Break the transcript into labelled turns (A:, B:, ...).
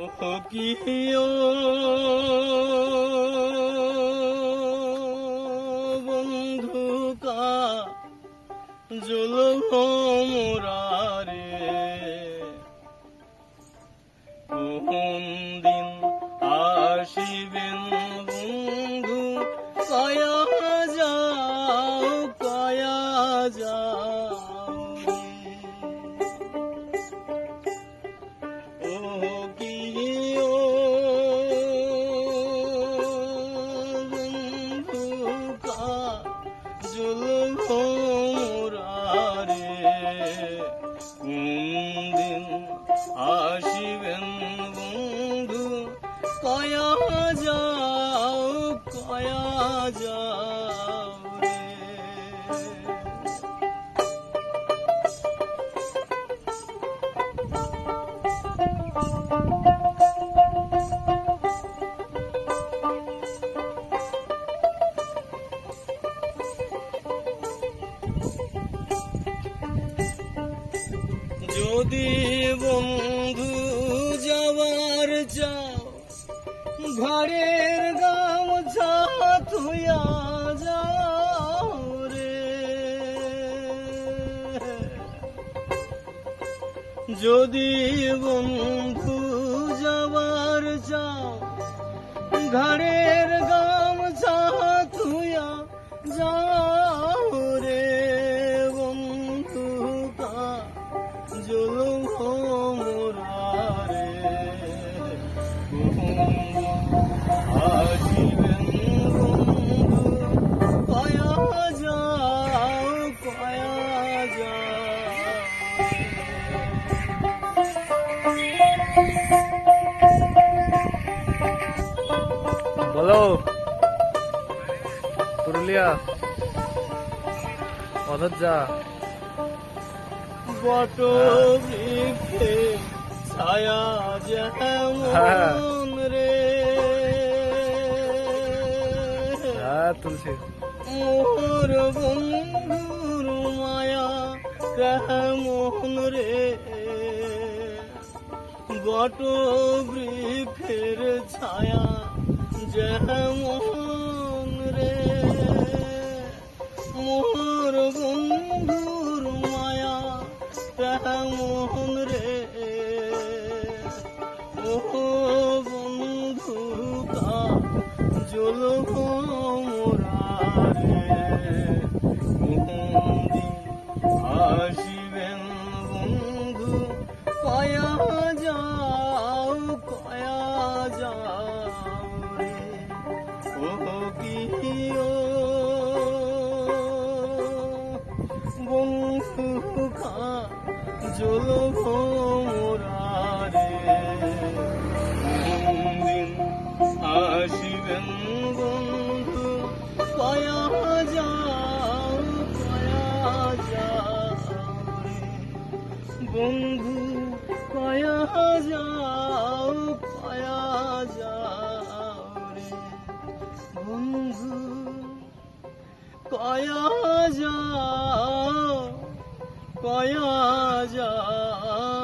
A: ও কি ও বন্ধু কা জুলভ মোরারে। কোন দিন বন্ধু? যাও। আসিবেন বন্ধু কয়া যাও কয়া যাও। যদি বন্ধু যাওয়ার চাও, ঘরের গামছা থুয়া যাও রে। যদি বন্ধু যাওয়ার চাও, ঘরের গামছা থুয়া যাও
B: বলো। পুরুলিয়া। অযোধ্যা।
A: বট বৃক্ষে ছায়া
B: হ্যাঁ।
A: যেমন রে।
B: হ্যাঁ তুলসী।
A: মোর বন্ধুর মায়া কেমন রে। বট বৃক্ষের বন্ধুর মায়া কেমন রে। ও বন্ধু কা জল বন্ধু কয়া যাও কয়া যাও রে। বন্ধু কয়া যাও কয়া যাও।